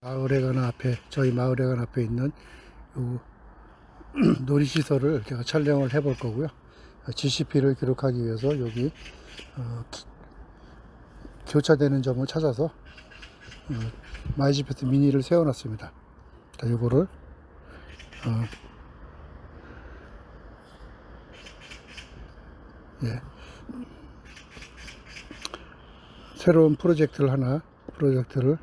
마을회관 앞에 저희 마을회관 앞에 있는 요 놀이시설을 제가 촬영을 해 볼 거고요. GCP를 기록하기 위해서 여기 어, 기- 교차되는 점을 찾아서 어, 마이지패스 미니를 세워놨습니다. 자, 요거를 어, 예. 새로운 프로젝트를 하나 프로젝트를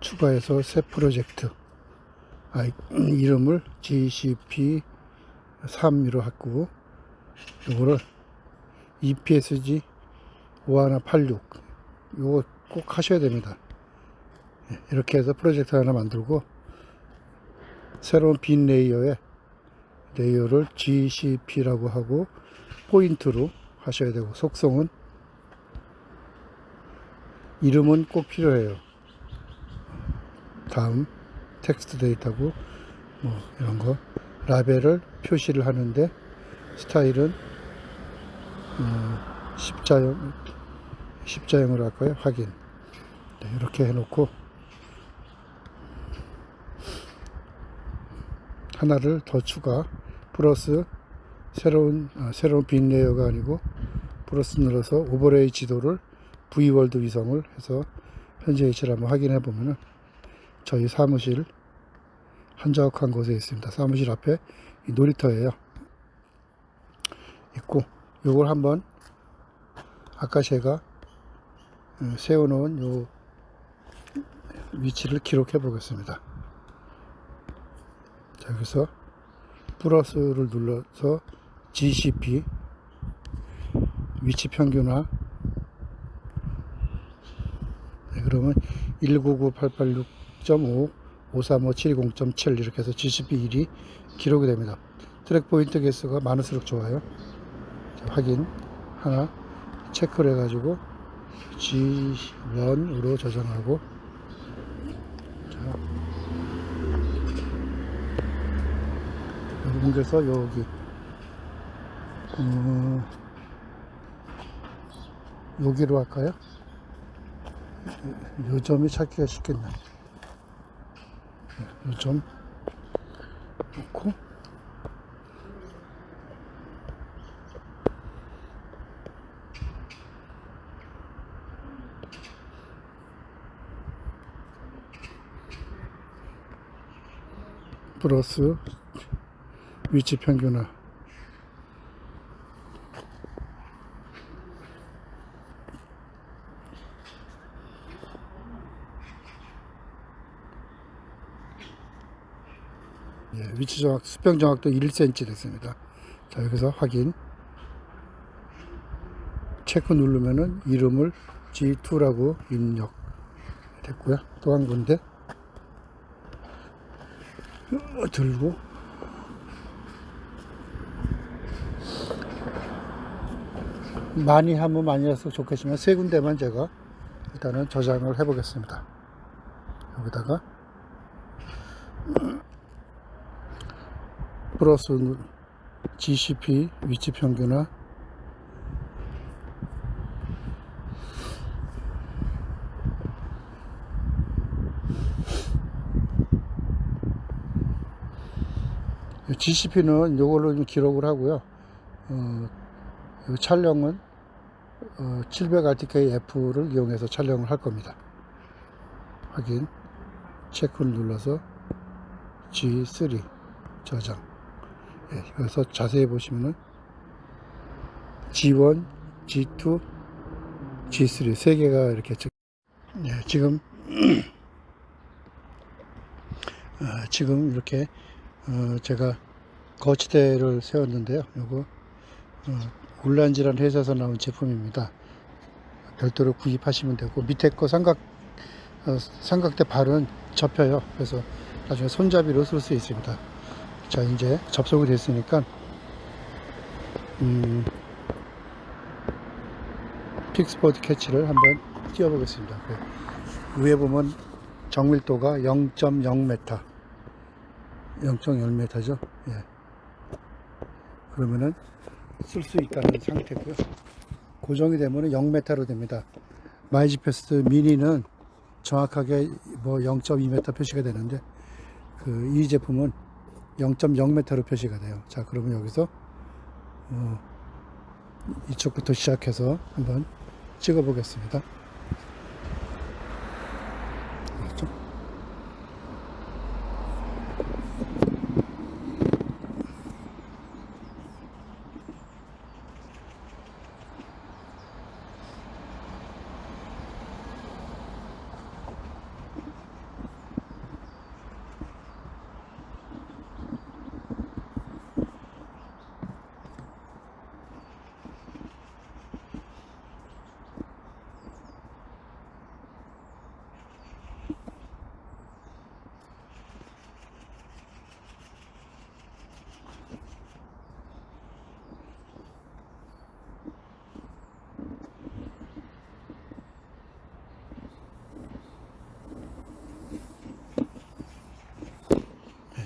추가해서 새 프로젝트. 아, 이름을 GCP 3으로 바꾸고 이거를 EPSG 5186 이거 꼭 하셔야 됩니다. 예, 이렇게 해서 프로젝트 하나 만들고 새로운 빈 레이어에 레이어를 GCP라고 하고 포인트로 하셔야 되고 속성은 이름은 꼭 필요해요 다음 텍스트 데이터고 뭐 이런 거. 라벨을 표시를 하는데 스타일은 어, 십자형 십자형으로 할까요? 확인. 네, 이렇게 해놓고 하나를 더 추가. 플러스 새로운 아, 새로운 빈 레이어가 아니고 플러스 눌러서 오버레이 지도를 V월드 위성을 해서 현재 위치를 한번 확인해 보면은 저희 사무실 한적한 곳에 있습니다. 사무실 앞에 이 놀이터예요. 있고 요걸 한번 아까 제가 어, 세워놓은 요 위치를 기록해 보겠습니다. 자, 여기서 플러스를 눌러서 GCP 위치 평균화 네, 그러면 199886.5 535-720.7 이렇게 해서 GCP 1이 기록이 됩니다. 트랙 포인트 개수가 많을수록 좋아요. 자, 확인 하나 체크를 해가지고 G1으로 저장하고 자, 옮겨서 여기 어, 여기로 할까요? 요 점이 찾기가 쉽겠네. 요점 놓고. 플러스 위치 평균화 예, 위치 정확, 수평 정확도 1cm 됐습니다. 자, 여기서 확인. 체크 누르면은 이름을 G2라고 입력 됐고요. 또 한 군데 어, 들고 많이 하면 많이 해서 좋겠지만 세 군데만 제가 일단은 저장을 해 보겠습니다. 여기다가 플러스 GCP 위치 평균화 GCP는 이걸로 좀 기록을 하고요. 어, 이 촬영은 어, 700RTK-F를 이용해서 촬영을 할 겁니다. 확인 체크를 눌러서 G3 저장 예, 여기서 자세히 보시면은 G1, G2, G3 세 개가 이렇게 적- 예, 지금 어, 지금 이렇게 어, 제가 거치대를 세웠는데요. 요거 어, 울란지란 회사에서 나온 제품입니다. 별도로 구입하시면 되고 밑에 거 삼각 어, 삼각대 발은 접혀요. 그래서 나중에 손잡이로 쓸 수 있습니다. 자 이제 접속이 됐으니까 음, 픽스포드 캐치를 한번 띄워 보겠습니다. 그 위에 보면 정밀도가 0.0m 0.1m죠? 예. 그러면은 쓸 수 있다는 상태고요. 고정이 되면 0m로 됩니다. 마이지패스 미니는 정확하게 뭐 0.2m 표시가 되는데 그 이 제품은 0.0m로 표시가 돼요. 자, 그러면 여기서 어, 이쪽부터 시작해서 한번 찍어 보겠습니다.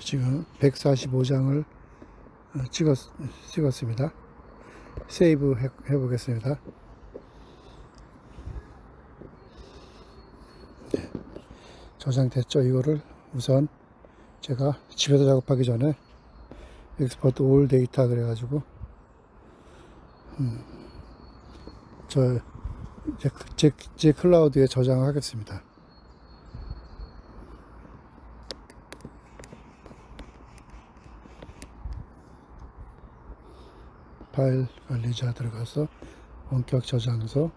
지금 145장을 찍었, 찍었습니다. 세이브 해, 해보겠습니다. 네, 저장됐죠? 이거를 우선 제가 집에서 작업하기 전에 엑스포트 올 데이터 그래가지고 음, 저 제, 제, 제 클라우드에 저장하겠습니다. 파일 관리자 들어가서 원격 저장소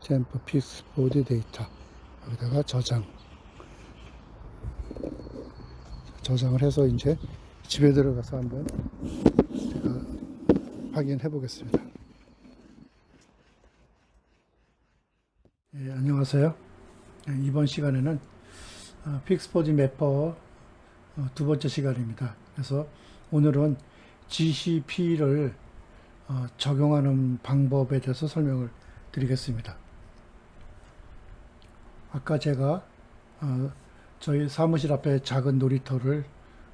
샘플 픽스 보디 데이터 여기다가 저장 저장을 해서 이제 집에 들어가서 한번 제가 확인해 보겠습니다. 예, 안녕하세요. 예, 이번 시간에는 어, 픽스포지 매퍼 어, 두 번째 시간입니다. 그래서 오늘은 GCP를 어, 적용하는 방법에 대해서 설명을 드리겠습니다. 아까 제가 어, 저희 사무실 앞에 작은 놀이터를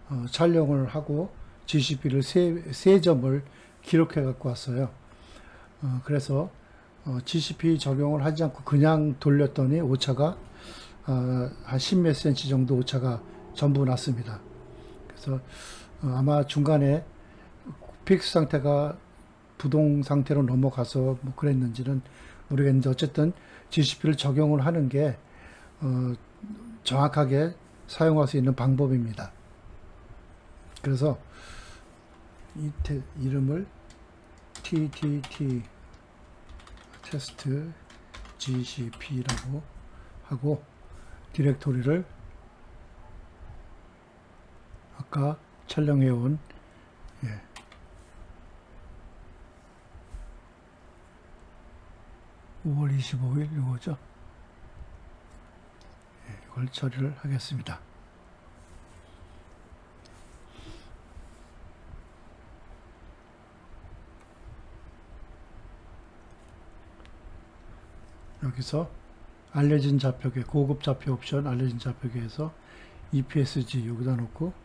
어, 촬영을 하고 GCP를 세, 세 점을 기록해 갖고 왔어요. 어, 그래서 어, GCP 적용을 하지 않고 그냥 돌렸더니 오차가 어, 한 10몇 센치 정도 오차가 전부 났습니다. 그래서 어, 아마 중간에 픽스 상태가 부동 상태로 넘어가서 뭐 그랬는지는 모르겠는데 어쨌든 GCP를 적용을 하는 게 어, 정확하게 사용할 수 있는 방법입니다. 그래서 이 테, 이름을 TTT 테스트 GCP라고 하고 디렉토리를 아까 촬영해 온 예. (5월 25일) 이거죠 예, 이걸 처리를 하겠습니다 여기서 알려진 좌표계 고급 좌표 옵션 알려진 좌표계에서 EPSG 여기다 놓고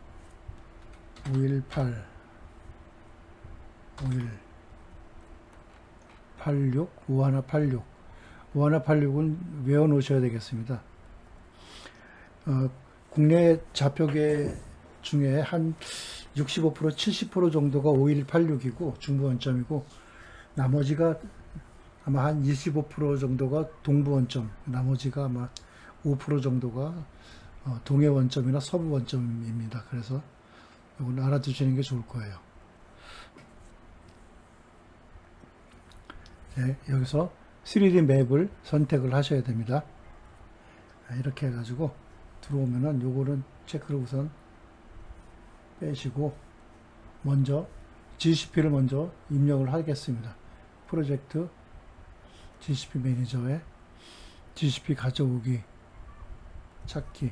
518 51 86 5186 5186은 외워 놓으셔야 되겠습니다. 어, 국내 좌표계 중에 한 65% 70% 정도가 5186이고 중부 원점이고 나머지가 아마 한 25% 정도가 동부 원점, 나머지가 아마 5% 정도가 어, 동해 원점이나 서부 원점입니다. 그래서 이건 알아두시는 게 좋을 거예요. 네, 여기서 3D 맵을 선택을 하셔야 됩니다. 아, 이렇게 해가지고 들어오면은 요거는 체크를 우선 빼시고 먼저 GCP를 먼저 입력을 하겠습니다. 프로젝트 GCP 매니저에 GCP 가져오기 찾기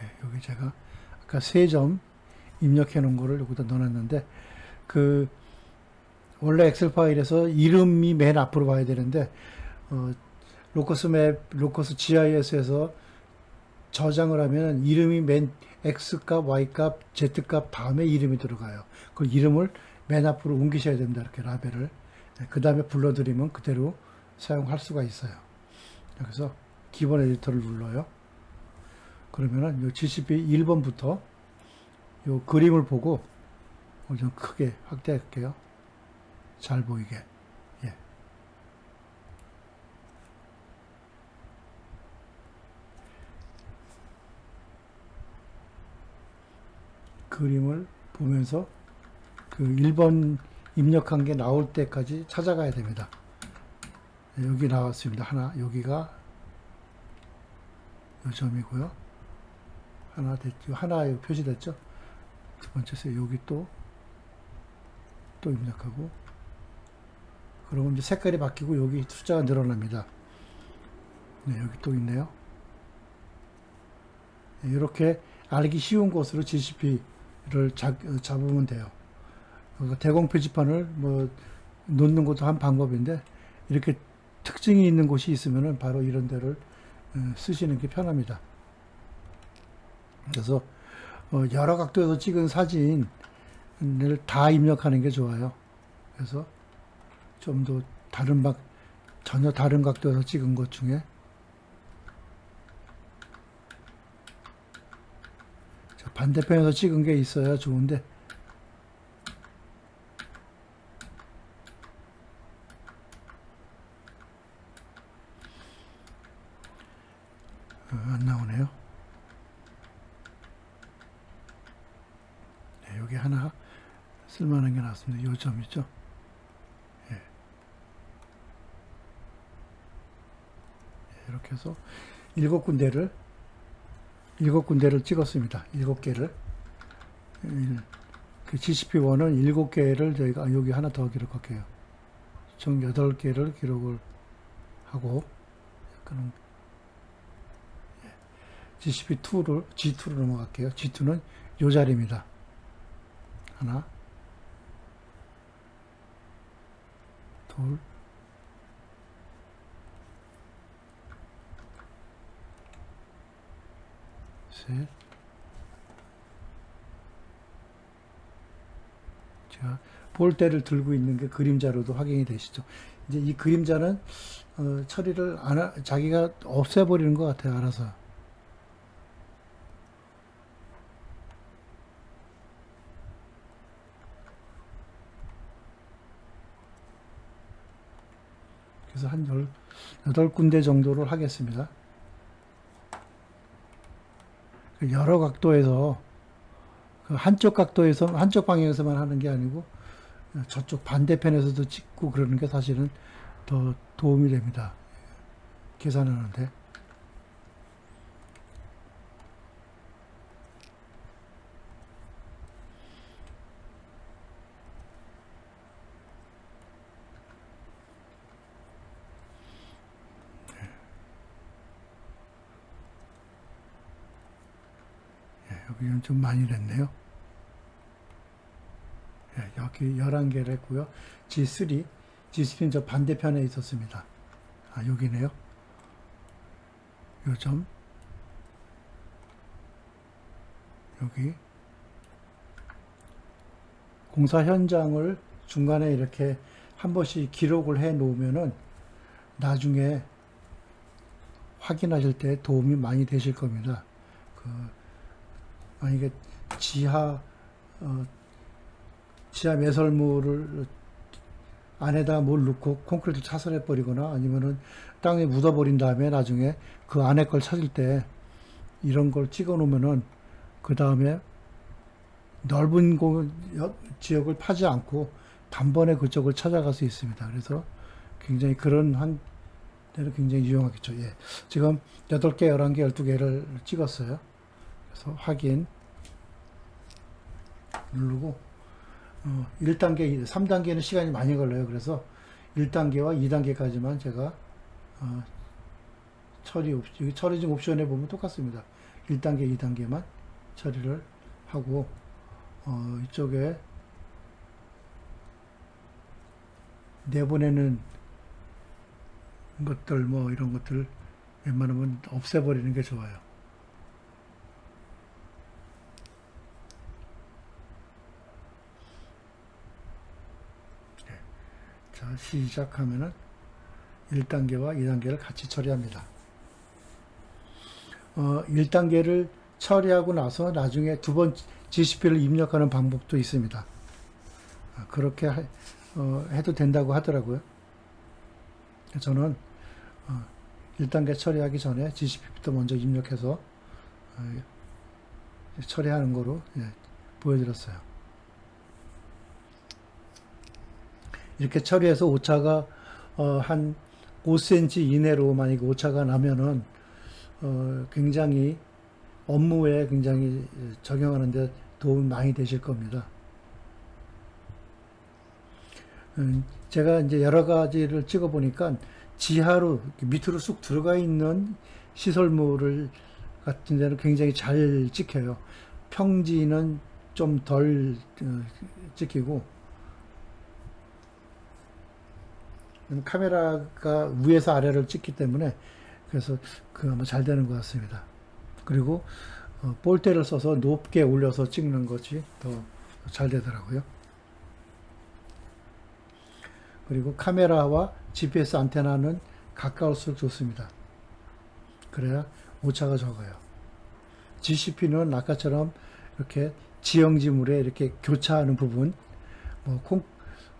예, 여기 제가 아까 세 점 입력해 놓은 거를 여기다 넣어놨는데 그 원래 엑셀 파일에서 이름이 맨 앞으로 와야 되는데 어, 로커스 맵, 로커스 GIS에서 저장을 하면 이름이 맨 X값, Y값, Z값 다음에 이름이 들어가요. 그 이름을 맨 앞으로 옮기셔야 됩니다. 이렇게 라벨을. 그 다음에 불러드리면 그대로 사용할 수가 있어요. 그래서 기본 에디터를 눌러요. 그러면은 요 GCP 1번부터 요 그림을 보고 좀 크게 확대할게요. 잘 보이게. 예. 그림을 보면서 그 1번 입력한 게 나올 때까지 찾아가야 됩니다. 네, 여기 나왔습니다. 하나, 여기가 요 점이고요. 하나 됐죠. 하나 여기 표시됐죠. 두 번째 세 여기 또, 또 입력하고. 그러면 이제 색깔이 바뀌고 여기 숫자가 늘어납니다. 네, 여기 또 있네요. 네, 이렇게 알기 쉬운 곳으로 GCP를 잡으면 돼요. 그 대공 표지판을 뭐 놓는 것도 한 방법인데 이렇게 특징이 있는 곳이 있으면은 바로 이런 데를 어, 쓰시는 게 편합니다. 그래서 어, 여러 각도에서 찍은 사진을 다 입력하는 게 좋아요. 그래서 좀 더 다른 방 전혀 다른 각도에서 찍은 것 중에 반대편에서 찍은 게 있어야 좋은데 어, 안 나오네요. 네, 여기 하나 쓸만한 게 나왔습니다. 요 점 있죠? 예. 예, 이렇게 해서 일곱 군데를 일곱 군데를 찍었습니다. 일곱 개를. 그 GCP1은 일곱 개를 저희가 아, 여기 하나 더 기록할게요. 총 여덟 개를 기록을 하고 그럼 GCP2를, G2로 넘어갈게요. G2는 요 자리입니다. 하나, 둘, 셋. 제가 볼대를 들고 있는 게 그림자로도 확인이 되시죠. 이제 이 그림자는 어, 처리를 안 하, 자기가 없애버리는 것 같아요. 알아서. 그래서 한 열, 여덟 군데 정도를 하겠습니다. 그 여러 각도에서 그 한쪽 각도에서 한쪽 방향에서만 하는 게 아니고 저쪽 반대편에서도 찍고 그러는 게 사실은 더 도움이 됩니다. 계산하는데. 좀 많이 됐네요. 예, 여기 11개를 했고요. G3, G3는 저 반대편에 있었습니다. 아, 여기네요. 요 점. 여기. 공사 현장을 중간에 이렇게 한 번씩 기록을 해 놓으면은 나중에 확인하실 때 도움이 많이 되실 겁니다. 그 만약에 지하 어, 지하 매설물을 안에다 뭘 넣고 콘크리트 차선해 버리거나 아니면은 땅에 묻어 버린 다음에 나중에 그 안에 걸 찾을 때 이런 걸 찍어 놓으면은 그 다음에 넓은 고, 지역을 파지 않고 단번에 그쪽을 찾아갈 수 있습니다. 그래서 굉장히 그런 한 데는 굉장히 유용하겠죠. 예. 지금 8개, 11개, 12개를 찍었어요. 그래서 확인 누르고 어, 1단계, 3단계는 시간이 많이 걸려요. 그래서 1단계와 2단계까지만 제가 어, 처리 옵션, 처리 중 옵션에 보면 똑같습니다. 1단계, 2단계만 처리를 하고 어, 이쪽에 내보내는 것들 뭐 이런 것들 웬만하면 없애버리는 게 좋아요. 자, 시작하면은 1단계와 2단계를 같이 처리합니다. 어, 1단계를 처리하고 나서 나중에 두 번 GCP를 입력하는 방법도 있습니다. 아, 그렇게 하- 어, 해도 된다고 하더라고요. 저는 어, 1단계 처리하기 전에 GCP부터 먼저 입력해서 어, 처리하는 거로 예, 보여드렸어요. 이렇게 처리해서 오차가 어, 한 5cm 이내로 만약에 오차가 나면은 어, 굉장히 업무에 굉장히 적용하는 데 도움이 많이 되실 겁니다. 음, 제가 이제 여러 가지를 찍어 보니까 지하로 밑으로 쑥 들어가 있는 시설물을 같은 데는 굉장히 잘 찍혀요. 평지는 좀덜 어, 찍히고 음, 카메라가 위에서 아래를 찍기 때문에 그래서 그 아마 잘 되는 것 같습니다. 그리고 어, 볼대를 써서 높게 올려서 찍는 것이 더 잘 되더라고요. 그리고 카메라와 GPS 안테나는 가까울수록 좋습니다. 그래야 오차가 적어요. GCP는 아까처럼 이렇게 지형지물에 이렇게 교차하는 부분, 뭐 콩,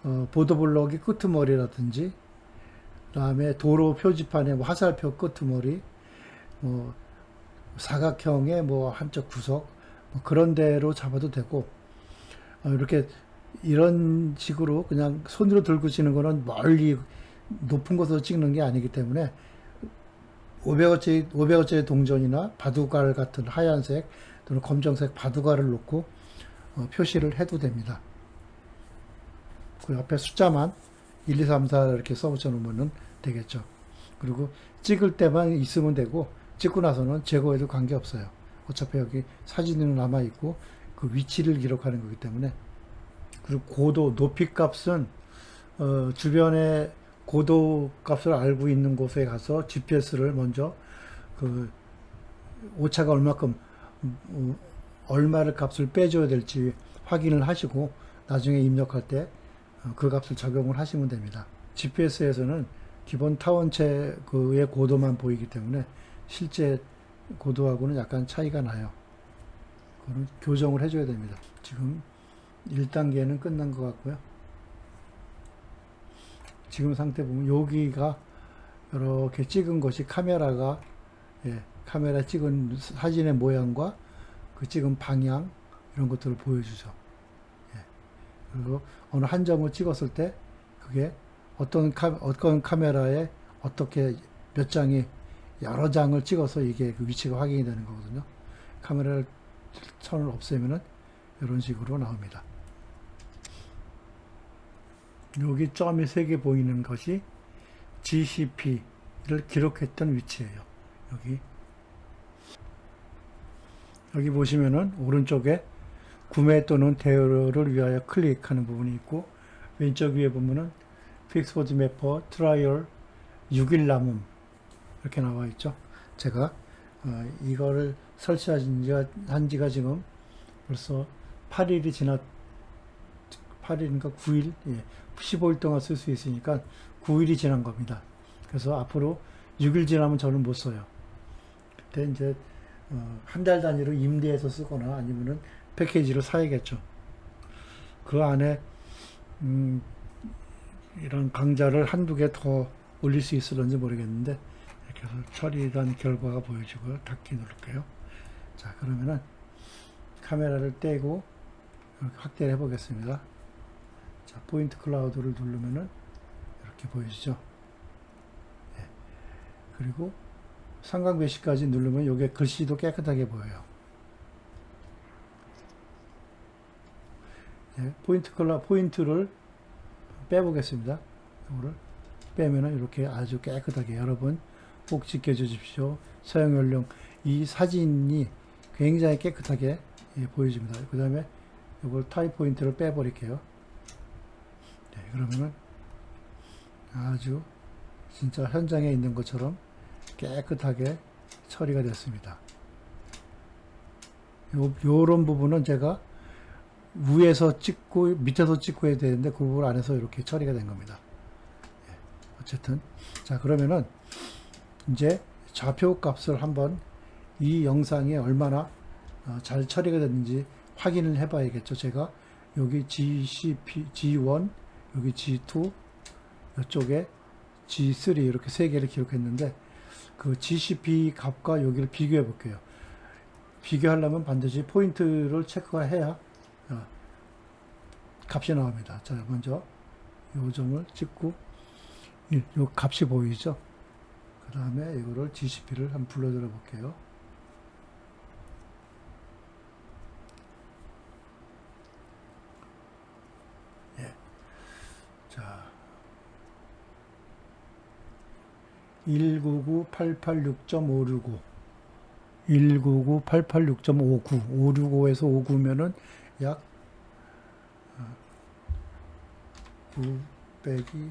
어, 보도블럭이 끄트머리라든지, 그 다음에 도로 표지판의 뭐 화살표 끄트머리, 뭐 사각형의 뭐 한쪽 구석, 뭐 그런 데로 잡아도 되고, 어, 이렇게 이런 식으로 그냥 손으로 들고 치는 거는 멀리 높은 곳으로 찍는 게 아니기 때문에 500원짜리, 500원짜리 동전이나 바둑알 같은 하얀색 또는 검정색 바둑알을 놓고 어, 표시를 해도 됩니다. 그 옆에 숫자만 1, 2, 3, 4 이렇게 써붙여 놓으면 되겠죠. 그리고 찍을 때만 있으면 되고 찍고 나서는 제거해도 관계없어요. 어차피 여기 사진으로 남아있고 그 위치를 기록하는 거기 때문에 그리고 고도, 높이 값은 어, 주변에 고도 값을 알고 있는 곳에 가서 GPS를 먼저 그 오차가 얼마큼 음, 얼마를 값을 빼줘야 될지 확인을 하시고 나중에 입력할 때 그 값을 적용을 하시면 됩니다. GPS에서는 기본 타원체 그의 고도만 보이기 때문에 실제 고도하고는 약간 차이가 나요. 그거는 교정을 해줘야 됩니다. 지금 1단계는 끝난 것 같고요. 지금 상태 보면 여기가 이렇게 찍은 것이 카메라가 예, 카메라 찍은 사진의 모양과 그 찍은 방향 이런 것들을 보여주죠. 예. 그리고 어느 한 점을 찍었을 때 그게 어떤 카, 어떤 카메라에 어떻게 몇 장이 여러 장을 찍어서 이게 그 위치가 확인이 되는 거거든요. 카메라를 선을 없애면은 이런 식으로 나옵니다. 여기 점이 세 개 보이는 것이 GCP를 기록했던 위치예요. 여기 여기 보시면은 오른쪽에 구매 또는 대여를 위하여 클릭하는 부분이 있고 왼쪽 위에 보면은 픽스보드 매퍼 트라이얼 6일 남음 이렇게 나와 있죠. 제가 어, 이거를 설치한 지가 한 지가 지금 벌써 8일이 지났 8일인가 9일, 예, 15일 동안 쓸 수 있으니까 9일이 지난 겁니다. 그래서 앞으로 6일 지나면 저는 못 써요. 그때 이제 어, 한 달 단위로 임대해서 쓰거나 아니면은 패키지로 사야겠죠. 그 안에 음, 이런 강좌를 한두 개 더 올릴 수 있을런지 모르겠는데 이렇게 해서 처리한 결과가 보여지고요. 닫기 누를게요. 자 그러면은 카메라를 떼고 이렇게 확대를 해 보겠습니다. 자, 포인트 클라우드를 누르면은 이렇게 보이시죠? 예. 그리고 삼각 메시까지 누르면 이게 글씨도 깨끗하게 보여요. 예, 포인트 클라 포인트를 빼보겠습니다. 이거를 빼면은 이렇게 아주 깨끗하게 여러분 꼭 지켜주십시오. 사용 연령 이 사진이 굉장히 깨끗하게 예, 보여집니다. 그 다음에 이걸 타이 포인트를 빼버릴게요. 네, 그러면은 아주 진짜 현장에 있는 것처럼 깨끗하게 처리가 됐습니다. 요, 요런 부분은 제가 위에서 찍고 밑에서 찍고 해야 되는데 그 부분 안에서 이렇게 처리가 된 겁니다. 어쨌든 자 그러면은 이제 좌표 값을 한번 이 영상에 얼마나 어, 잘 처리가 됐는지 확인을 해 봐야겠죠. 제가 여기 GCP, G1, 여기 G2, 이쪽에 G3 이렇게 세 개를 기록했는데 그 GCP 값과 여기를 비교해 볼게요. 비교하려면 반드시 포인트를 체크해야 어, 값이 나옵니다. 자, 먼저 요 점을 찍고 이, 요 값이 보이죠? 그 다음에 이거를 GCP를 한번 불러들어 볼게요. 예. 자. 199-886.565 199-886.59 565에서 59면은 약 9 빼기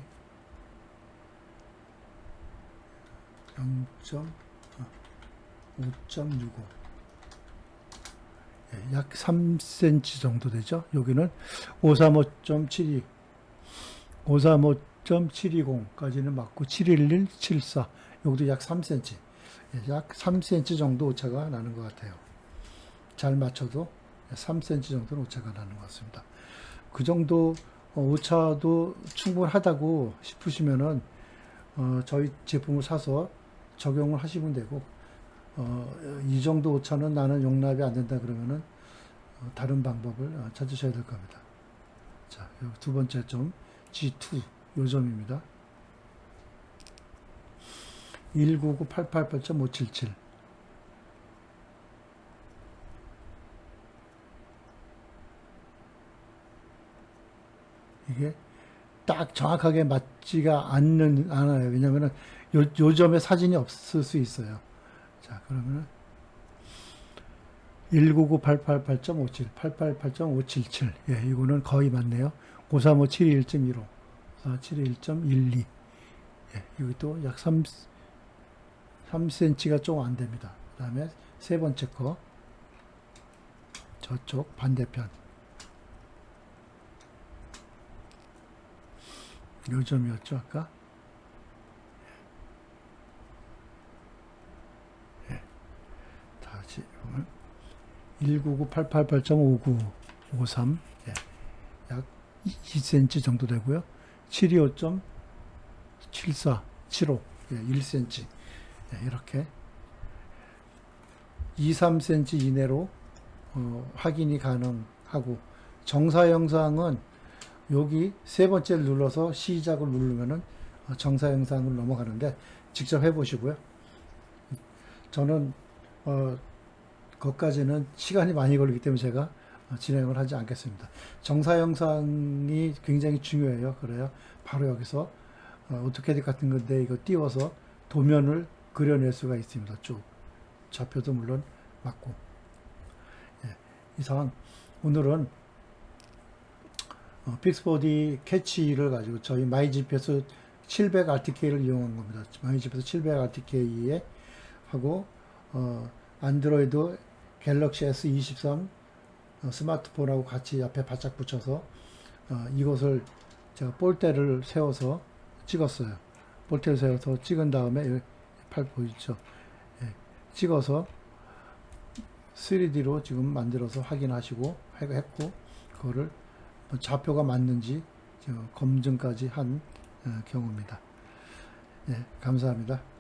0.5.65 예, 약 3cm 정도 되죠. 여기는 535.72 535.720까지는 맞고 711, 74 여기도 약 3cm 예, 약 3cm 정도 오차가 나는 것 같아요. 잘 맞춰도 3cm 정도는 오차가 나는 것 같습니다. 그 정도 어, 오차도 충분하다고 싶으시면은 어, 저희 제품을 사서 적용을 하시면 되고 어, 이 정도 오차는 나는 용납이 안 된다 그러면은 어, 다른 방법을 어, 찾으셔야 될 겁니다. 자, 두 번째 점 G2 요 점입니다. 199-888.577 이게 딱 정확하게 맞지가 않는 않아요. 왜냐면은 요, 요 점에 사진이 없을 수 있어요. 자, 그러면은 199-888.57, 888.577. 예, 이거는 거의 맞네요. 535-721.15, 471.12. 예, 여기도 약 3, 3cm가 좀 안 됩니다. 그 다음에 세 번째 거. 저쪽 반대편. 요 점이었죠, 아까? 예. 다시 보면 199-888.5953 예. 약 2cm 정도 되고요. 725.74 75 예, 1cm 예, 이렇게 2, 3cm 이내로 어, 확인이 가능하고 정사 영상은 여기 세 번째를 눌러서 시작을 누르면은 어, 정사 영상으로 넘어가는데 직접 해보시고요. 저는 어, 거기까지는 시간이 많이 걸리기 때문에 제가 어, 진행을 하지 않겠습니다. 정사 영상이 굉장히 중요해요. 그래요. 바로 여기서 어, 오토캐드 같은 건데 이거 띄워서 도면을 그려낼 수가 있습니다. 쭉 좌표도 물론 맞고 예, 이상 오늘은 어, 픽스보디 캐치를 가지고 저희 마이집에서 700 RTK를 이용한 겁니다. 마이집에서 700 RTK에 하고 어, 안드로이드 갤럭시 S23 어, 스마트폰하고 같이 옆에 바짝 붙여서 어, 이것을 제가 볼대를 세워서 찍었어요. 볼대를 세워서 찍은 다음에 팔 보이죠? 예, 찍어서 3D로 지금 만들어서 확인하시고 했고 그거를 뭐 좌표가 맞는지 저 검증까지 한 어, 경우입니다. 예, 감사합니다.